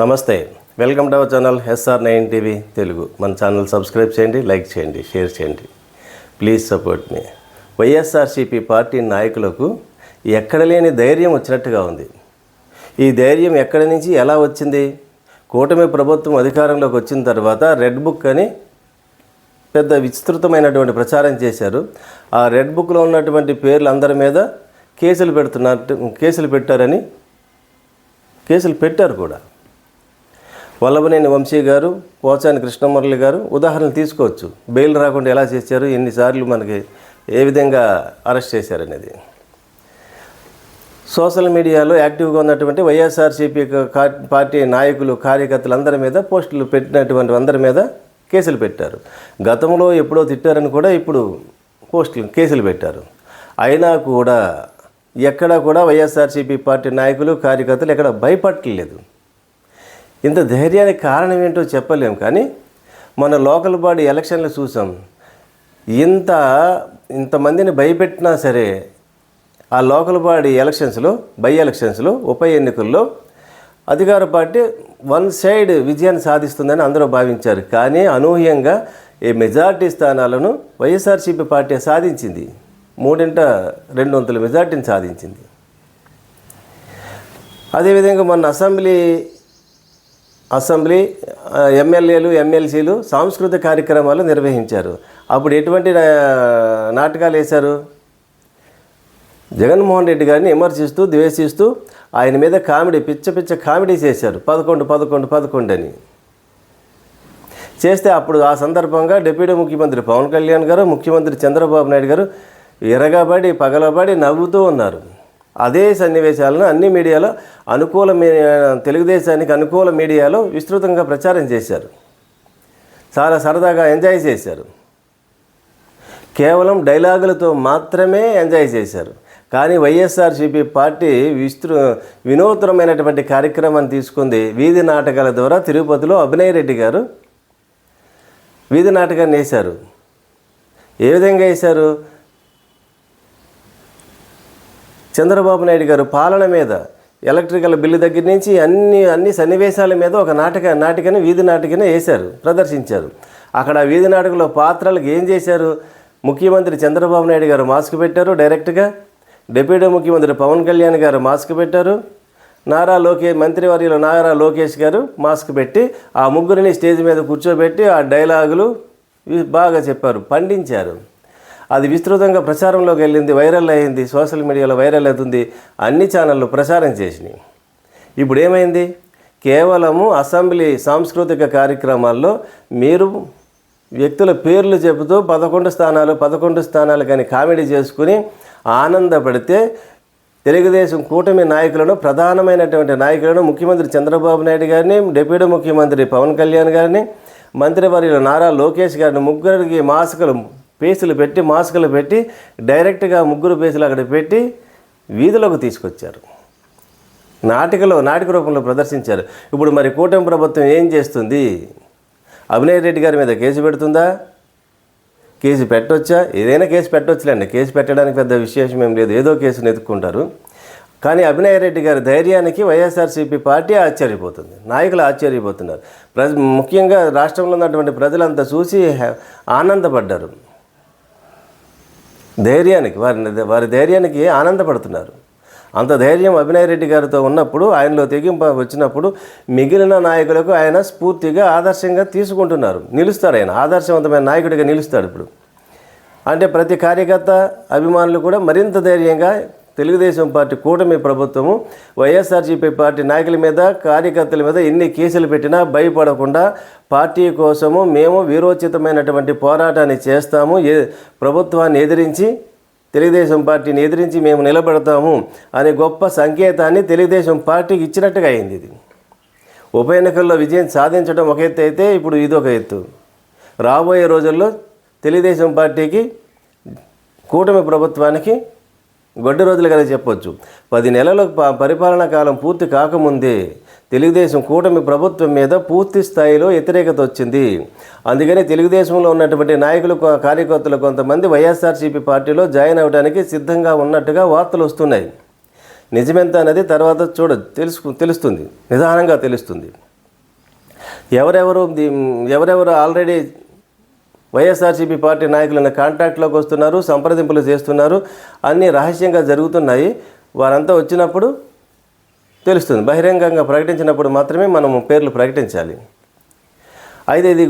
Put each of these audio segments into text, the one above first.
నమస్తే. Welcome to our channel SR nine TV Telugu. మన channel subscribe చేయండి like చేయండి షేర్ చేయండి. ప్లీజ్ సపోర్ట్ మీ. వైఎస్ఆర్సీపీ పార్టీ నాయకులకు ఎక్కడ లేని ధైర్యం వచ్చినట్టుగా ఉంది. ఈ ధైర్యం ఎక్కడి నుంచి ఎలా వచ్చింది? కూటమి ప్రభుత్వం అధికారంలోకి వచ్చిన తర్వాత రెడ్ బుక్ అని పెద్ద విస్తృతమైనటువంటి ప్రచారం చేశారు. ఆ రెడ్ బుక్లో ఉన్నటువంటి పేర్లు అందరి మీద కేసులు పెడుతున్నట్టు కేసులు పెట్టారని కేసులు పెట్టారు కూడా. వల్లభనేని వంశీ గారు పోచాని కృష్ణమురళి గారు ఉదాహరణలు తీసుకోవచ్చు. బెయిల్ రాకుండా ఎలా చేశారు ఎన్నిసార్లు మనకి ఏ విధంగా అరెస్ట్ చేశారనేది. సోషల్ మీడియాలో యాక్టివ్గా ఉన్నటువంటి వైఎస్ఆర్సీపీ పార్టీ నాయకులు కార్యకర్తలందరి మీద పోస్టులు పెట్టినటువంటి అందరి మీద కేసులు పెట్టారు. గతంలో ఎప్పుడో తిట్టారని కూడా ఇప్పుడు పోస్టులు కేసులు పెట్టారు. అయినా కూడా ఎక్కడా కూడా వైఎస్ఆర్సీపీ పార్టీ నాయకులు కార్యకర్తలు ఎక్కడ భయపడలేదు ఇంత ధైర్యానికి కారణం ఏంటో చెప్పలేం కానీ మన లోకల్ బాడీ ఎలక్షన్లు చూసాం. ఇంత ఇంతమందిని భయపెట్టినా సరే ఆ లోకల్ బాడీ ఎలక్షన్స్లో బై ఎలక్షన్స్లో ఉప ఎన్నికల్లో అధికార పార్టీ వన్ సైడ్ విజయాన్ని సాధిస్తుందని అందరూ భావించారు. కానీ అనూహ్యంగా ఈ మెజార్టీ స్థానాలను వైఎస్ఆర్సీపీ పార్టీ సాధించింది. మూడింట రెండు వందల మెజార్టీని సాధించింది. అదేవిధంగా మొన్న అసెంబ్లీ అసెంబ్లీ ఎమ్మెల్యేలు ఎమ్మెల్సీలు సాంస్కృతిక కార్యక్రమాలు నిర్వహించారు. అప్పుడు ఎటువంటి నాటకాలు వేశారు? జగన్మోహన్ రెడ్డి గారిని విమర్శిస్తూ ద్వేషిస్తూ ఆయన మీద కామెడీ పిచ్చ పిచ్చ కామెడీ చేశారు. పదకొండు పదకొండు పదకొండు అని. చేస్తే అప్పుడు ఆ సందర్భంగా డిప్యూటీ ముఖ్యమంత్రి పవన్ కళ్యాణ్ గారు ముఖ్యమంత్రి చంద్రబాబు నాయుడు గారు ఎరగబడి పగలబడి నవ్వుతూ ఉన్నారు. అదే సన్నివేశాలను అన్ని మీడియాలో అనుకూల మీ తెలుగుదేశానికి అనుకూల మీడియాలో విస్తృతంగా ప్రచారం చేశారు. చాలా సరదాగా ఎంజాయ్ చేశారు. కేవలం డైలాగులతో మాత్రమే ఎంజాయ్ చేశారు. కానీ వైఎస్ఆర్సీపీ పార్టీ విస్తృ వినూత్నమైనటువంటి కార్యక్రమాన్ని తీసుకుంది. వీధి నాటకాల ద్వారా తిరుపతిలో అభినయ్ రెడ్డి గారు వీధి నాటకాన్ని వేశారు. ఏ విధంగా వేశారు? చంద్రబాబు నాయుడు గారు పాలన మీద ఎలక్ట్రికల్ బిల్లు దగ్గర నుంచి అన్ని అన్ని సన్నివేశాల మీద ఒక నాటక నాటికని వీధి నాటికని వేశారు ప్రదర్శించారు. అక్కడ వీధి నాటకలో పాత్రలకు ఏం చేశారు? ముఖ్యమంత్రి చంద్రబాబు నాయుడు గారు మాస్క్ పెట్టారు డైరెక్ట్గా. డిప్యూటీ ముఖ్యమంత్రి పవన్ కళ్యాణ్ గారు మాస్క్ పెట్టారు. నారా లోకేష్ మంత్రివర్యులు నారా లోకేష్ గారు మాస్క్ పెట్టి ఆ ముగ్గురిని స్టేజ్ మీద కూర్చోబెట్టి ఆ డైలాగులు బాగా చెప్పారు పండించారు. అది విస్తృతంగా ప్రచారంలోకి వెళ్ళింది వైరల్ అయింది సోషల్ మీడియాలో వైరల్ అవుతుంది అన్ని ఛానళ్ళు ప్రచారం చేసినాయి. ఇప్పుడు ఏమైంది? కేవలము అసెంబ్లీ సాంస్కృతిక కార్యక్రమాల్లో మీరు వ్యక్తుల పేర్లు చెబుతూ పదకొండు స్థానాలు పదకొండు స్థానాలు కానీ కామెడీ చేసుకుని ఆనందపడితే తెలుగుదేశం కూటమి నాయకులను ప్రధానమైనటువంటి నాయకులను ముఖ్యమంత్రి చంద్రబాబు నాయుడు గారిని డిప్యూటీ ముఖ్యమంత్రి పవన్ కళ్యాణ్ గారిని మంత్రివర్యులు నారా లోకేష్ గారిని ముగ్గురికి మాస్కులు పేసులు పెట్టి మాస్కులు పెట్టి డైరెక్ట్గా ముగ్గురు పేసులు అక్కడ పెట్టి వీధిలోకి తీసుకొచ్చారు. నాటికలో నాటిక రూపంలో ప్రదర్శించారు. ఇప్పుడు మరి కూటమి ప్రభుత్వం ఏం చేస్తుంది? అభినయ్ రెడ్డి గారి మీద కేసు పెడుతుందా? కేసు పెట్టొచ్చా? ఏదైనా కేసు పెట్టొచ్చులేండి. కేసు పెట్టడానికి పెద్ద విశేషం ఏం లేదు. ఏదో కేసును ఎత్తుక్కుంటారు. కానీ అభినయ రెడ్డి గారి ధైర్యానికి వైఎస్ఆర్సీపీ పార్టీ ఆశ్చర్యపోతుంది. నాయకులు ఆశ్చర్యపోతున్నారు. ప్రజ ముఖ్యంగా రాష్ట్రంలో ఉన్నటువంటి ప్రజలంతా చూసి ఆనందపడ్డారు. ధైర్యానికి వారి వారి ధైర్యానికి ఆనందపడుతున్నారు. అంత ధైర్యం అభినయ్ రెడ్డి గారితో ఉన్నప్పుడు ఆయనలో తెగింపు వచ్చినప్పుడు మిగిలిన నాయకులకు ఆయన స్ఫూర్తిగా ఆదర్శంగా తీసుకుంటున్నారు. నిలుస్తాడు ఆయన ఆదర్శవంతమైన నాయకుడిగా నిలుస్తాడు ఇప్పుడు. అంటే ప్రతి కార్యకర్త అభిమానులు కూడా మరింత ధైర్యంగా తెలుగుదేశం పార్టీ కూటమి ప్రభుత్వము వైఎస్ఆర్సీపీ పార్టీ నాయకుల మీద కార్యకర్తల మీద ఎన్ని కేసులు పెట్టినా భయపడకుండా పార్టీ కోసము మేము వీరోచితమైనటువంటి పోరాటాన్ని చేస్తాము. ఏ ప్రభుత్వాన్ని ఎదిరించి తెలుగుదేశం పార్టీని ఎదిరించి మేము నిలబడతాము అనే గొప్ప సంకేతాన్ని తెలుగుదేశం పార్టీకి ఇచ్చినట్టుగా అయింది ఇది. ఉప ఎన్నికల్లో విజయం సాధించడం ఒక ఎత్తు అయితే ఇప్పుడు ఇదొక ఎత్తు. రాబోయే రోజుల్లో తెలుగుదేశం పార్టీకి కూటమి ప్రభుత్వానికి గొడ్డు రోజులు కదా చెప్పొచ్చు. పది నెలల ప- పరిపాలనా కాలం పూర్తి కాకముందే తెలుగుదేశం కూటమి ప్రభుత్వం మీద పూర్తి స్థాయిలో వ్యతిరేకత వచ్చింది. అందుకని తెలుగుదేశంలో ఉన్నటువంటి నాయకులు కార్యకర్తలు కొంతమంది వైఎస్ఆర్సీపీ పార్టీలో జాయిన్ అవ్వడానికి సిద్ధంగా ఉన్నట్టుగా వార్తలు వస్తున్నాయి. నిజమెంత అనేది తర్వాత చూడ తెలుసు తెలుస్తుంది. నిదానంగా తెలుస్తుంది. ఎవరెవరు ఎవరెవరు ఆల్రెడీ వైఎస్ఆర్సీపీ పార్టీ నాయకులను కాంటాక్ట్లోకి వస్తున్నారు సంప్రదింపులు చేస్తున్నారు. అన్నీ రహస్యంగా జరుగుతున్నాయి. వారంతా వచ్చినప్పుడు తెలుస్తుంది. బహిరంగంగా ప్రకటించినప్పుడు మాత్రమే మనము పేర్లు ప్రకటించాలి. అయితే ఇది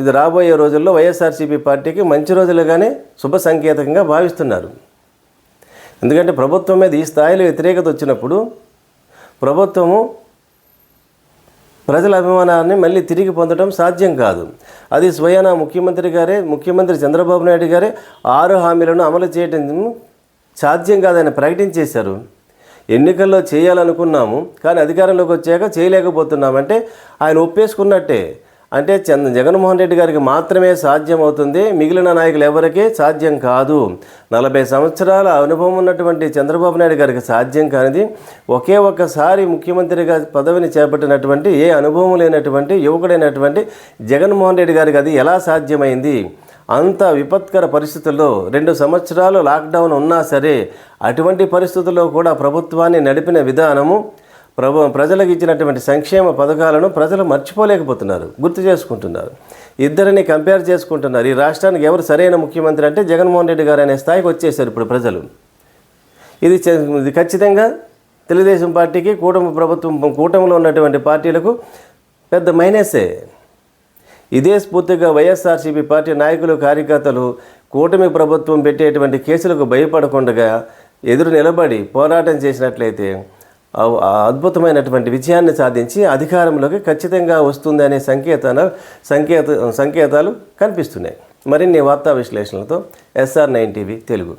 ఇది రాబోయే రోజుల్లో వైఎస్ఆర్సీపీ పార్టీకి మంచి రోజులుగానే శుభ సంకేతంగా భావిస్తున్నారు. ఎందుకంటే ప్రభుత్వం మీద ఈ స్థాయిలో వ్యతిరేకత వచ్చినప్పుడు ప్రభుత్వము ప్రజల అభిమానాన్ని మళ్ళీ తిరిగి పొందడం సాధ్యం కాదు. అది స్వయాన ముఖ్యమంత్రి గారే ముఖ్యమంత్రి చంద్రబాబు నాయుడు గారే ఆరు హామీలను అమలు చేయడం సాధ్యం కాదని ప్రకటించేశారు. ఎన్నికల్లో చేయాలనుకున్నాము కానీ అధికారంలోకి వచ్చాక చేయలేకపోతున్నామంటే ఆయన ఒప్పేసుకున్నట్టే. అంటే చంద్ర జగన్మోహన్ రెడ్డి గారికి మాత్రమే సాధ్యం అవుతుంది మిగిలిన నాయకులు ఎవరికీ సాధ్యం కాదు. నలభై సంవత్సరాల అనుభవం ఉన్నటువంటి చంద్రబాబు నాయుడు గారికి సాధ్యం కానిది ఒకే ఒక్కసారి ముఖ్యమంత్రిగా పదవిని చేపట్టినటువంటి ఏ అనుభవం లేనటువంటి యువకుడైనటువంటి జగన్మోహన్ రెడ్డి గారికి అది ఎలా సాధ్యమైంది? అంత విపత్కర పరిస్థితుల్లో రెండు సంవత్సరాలు లాక్డౌన్ ఉన్నా సరే అటువంటి పరిస్థితుల్లో కూడా ప్రభుత్వాన్ని నడిపిన విధానము ప్రభు ప్రజలకు ఇచ్చినటువంటి సంక్షేమ పథకాలను ప్రజలు మర్చిపోలేకపోతున్నారు. గుర్తు చేసుకుంటున్నారు. ఇద్దరిని కంపేర్ చేసుకుంటున్నారు. ఈ రాష్ట్రానికి ఎవరు సరైన ముఖ్యమంత్రి అంటే జగన్మోహన్ రెడ్డి గారు అనే స్థాయికి వచ్చేసారు ఇప్పుడు ప్రజలు. ఇది ఇది ఖచ్చితంగా తెలుగుదేశం పార్టీకి కూటమి ప్రభుత్వం కూటమిలో ఉన్నటువంటి పార్టీలకు పెద్ద మైనసే. ఇదే స్ఫూర్తిగా వైఎస్ఆర్సీపీ పార్టీ నాయకులు కార్యకర్తలు కూటమి ప్రభుత్వం పెట్టేటువంటి కేసులకు భయపడకుండా ఎదురు నిలబడి పోరాటం చేసినట్లయితే అద్భుతమైనటువంటి విజయాన్ని సాధించి అధికారంలోకి ఖచ్చితంగా వస్తుంది అనే సంకేతాలు సంకేత సంకేతాలు కనిపిస్తున్నాయి. మరిన్ని వార్తా విశ్లేషణలతో ఎస్ఆర్ నైన్ టీవీ తెలుగు.